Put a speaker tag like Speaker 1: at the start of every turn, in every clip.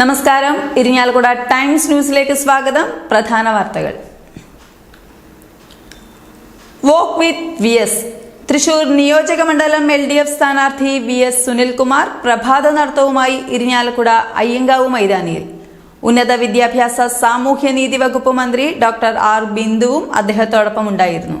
Speaker 1: നമസ്കാരം. ഇരിഞ്ഞാലക്കുട ടൈംസ് ന്യൂസിലേക്ക് സ്വാഗതം. പ്രധാന വാർത്തകൾ. Walk with V S Thrissur നിയോജക മണ്ഡലം എൽ ഡി എഫ് സ്ഥാനാർത്ഥി വി എസ് സുനിൽകുമാർ പ്രഭാത നടത്തവുമായി ഇരിഞ്ഞാലക്കുട അയ്യങ്കാവ് മൈതാനിയിൽ. ഉന്നത വിദ്യാഭ്യാസ സാമൂഹ്യനീതി വകുപ്പ് മന്ത്രി ഡോക്ടർ ആർ ബിന്ദുവും അദ്ദേഹത്തോടൊപ്പം ഉണ്ടായിരുന്നു.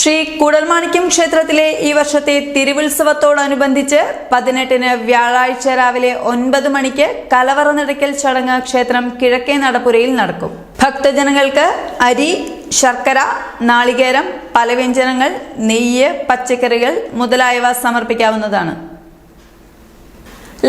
Speaker 1: ശ്രീ കുടൽമാണിക്യം ക്ഷേത്രത്തിലെ ഈ വർഷത്തെ തിരുവുത്സവത്തോടനുബന്ധിച്ച് പതിനെട്ടിന് വ്യാഴാഴ്ച രാവിലെ ഒൻപത് മണിക്ക് കലവറ നടക്കൽ ചടങ്ങ് ക്ഷേത്രം കിഴക്കേ നടപ്പുരയിൽ നടക്കും. ഭക്തജനങ്ങൾക്ക് അരി ശർക്കര നാളികേരം പലവ്യഞ്ജനങ്ങൾ നെയ്യ് പച്ചക്കറികൾ മുതലായവ സമർപ്പിക്കാവുന്നതാണ്.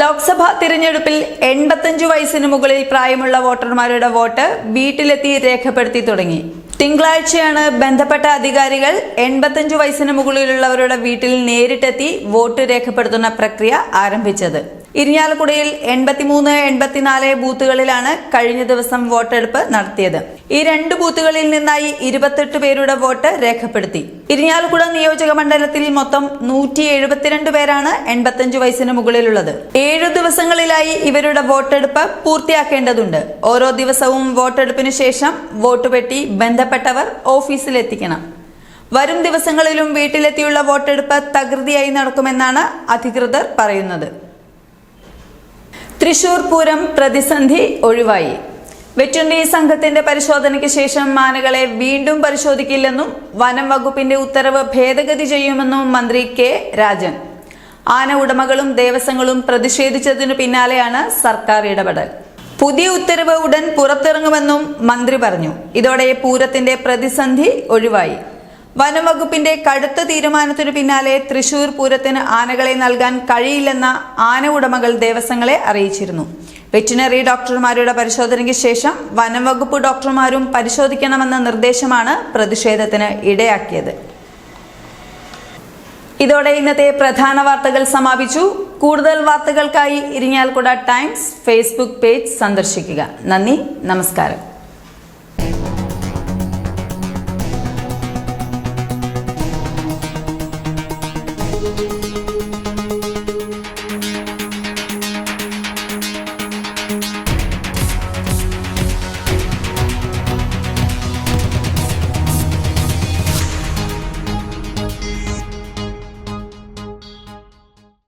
Speaker 1: ലോക്സഭാ തിരഞ്ഞെടുപ്പിൽ എൺപത്തഞ്ചു വയസ്സിന് മുകളിൽ പ്രായമുള്ള വോട്ടർമാരുടെ വോട്ട് വീട്ടിലെത്തി രേഖപ്പെടുത്തി തുടങ്ങി. തിങ്കളാഴ്ചയാണ് ബന്ധപ്പെട്ട അധികാരികൾ എൺപത്തഞ്ച് വയസ്സിന് മുകളിലുള്ളവരുടെ വീട്ടിൽ നേരിട്ടെത്തി വോട്ട് രേഖപ്പെടുത്തുന്ന പ്രക്രിയ ആരംഭിച്ചത്. ഇരിഞ്ഞാലക്കുടയിൽ എൺപത്തിമൂന്ന് എൺപത്തിനാല് ബൂത്തുകളിലാണ് കഴിഞ്ഞ ദിവസം വോട്ടെടുപ്പ് നടത്തിയത്. ഈ രണ്ട് ബൂത്തുകളിൽ നിന്നായി ഇരുപത്തെട്ട് പേരുടെ വോട്ട് രേഖപ്പെടുത്തി. ഇരിഞ്ഞാലക്കുട നിയോജക മണ്ഡലത്തിൽ മൊത്തം നൂറ്റി എഴുപത്തിരണ്ട് പേരാണ് എൺപത്തഞ്ചു വയസ്സിന് മുകളിലുള്ളത്. ഏഴു ദിവസങ്ങളിലായി ഇവരുടെ വോട്ടെടുപ്പ് പൂർത്തിയാക്കേണ്ടതുണ്ട്. ഓരോ ദിവസവും വോട്ടെടുപ്പിന് ശേഷം വോട്ട് പെട്ടി ബന്ധപ്പെട്ടവർ ഓഫീസിലെത്തിക്കണം. വരും ദിവസങ്ങളിലും വീട്ടിലെത്തിയുള്ള വോട്ടെടുപ്പ് തകൃതിയായി നടക്കുമെന്നാണ് അധികൃതർ പറയുന്നത്. തൃശൂർ പൂരം പ്രതിസന്ധി ഒഴിവായി. വെറ്റുണ്ടി സംഘത്തിന്റെ പരിശോധനയ്ക്ക് ശേഷം മാനകളെ വീണ്ടും പരിശോധിക്കില്ലെന്നും വനം വകുപ്പിന്റെ ഉത്തരവ് ഭേദഗതി ചെയ്യുമെന്നും മന്ത്രി കെ രാജൻ. ആന ഉടമകളും ദേവസ്വങ്ങളും പ്രതിഷേധിച്ചതിനു പിന്നാലെയാണ് സർക്കാർ ഇടപെടൽ. പുതിയ ഉത്തരവ് ഉടൻ പുറത്തിറങ്ങുമെന്നും മന്ത്രി പറഞ്ഞു. ഇതോടെ പൂരത്തിന്റെ പ്രതിസന്ധി ഒഴിവായി. വനംവകുപ്പിന്റെ കടുത്ത തീരുമാനത്തിനു പിന്നാലെ തൃശൂർ പൂരത്തിന് ആനകളെ നൽകാൻ കഴിയില്ലെന്ന ആന ഉടമകൾ ദേവസ്വങ്ങളെ അറിയിച്ചിരുന്നു. വെറ്റിനറി ഡോക്ടർമാരുടെ പരിശോധനയ്ക്ക് ശേഷം വനംവകുപ്പ് ഡോക്ടർമാരും പരിശോധിക്കണമെന്ന നിർദ്ദേശമാണ് പ്രതിഷേധത്തിന് ഇടയാക്കിയത്. ഇതോടെ ഇന്നത്തെ പ്രധാന വാർത്തകൾ സമാപിച്ചു. കൂടുതൽ വാർത്തകൾക്കായി ഇരിങ്ങാലക്കുട ടൈംസ് ഫേസ്ബുക്ക് പേജ് സന്ദർശിക്കുക. നന്ദി നമസ്കാരം.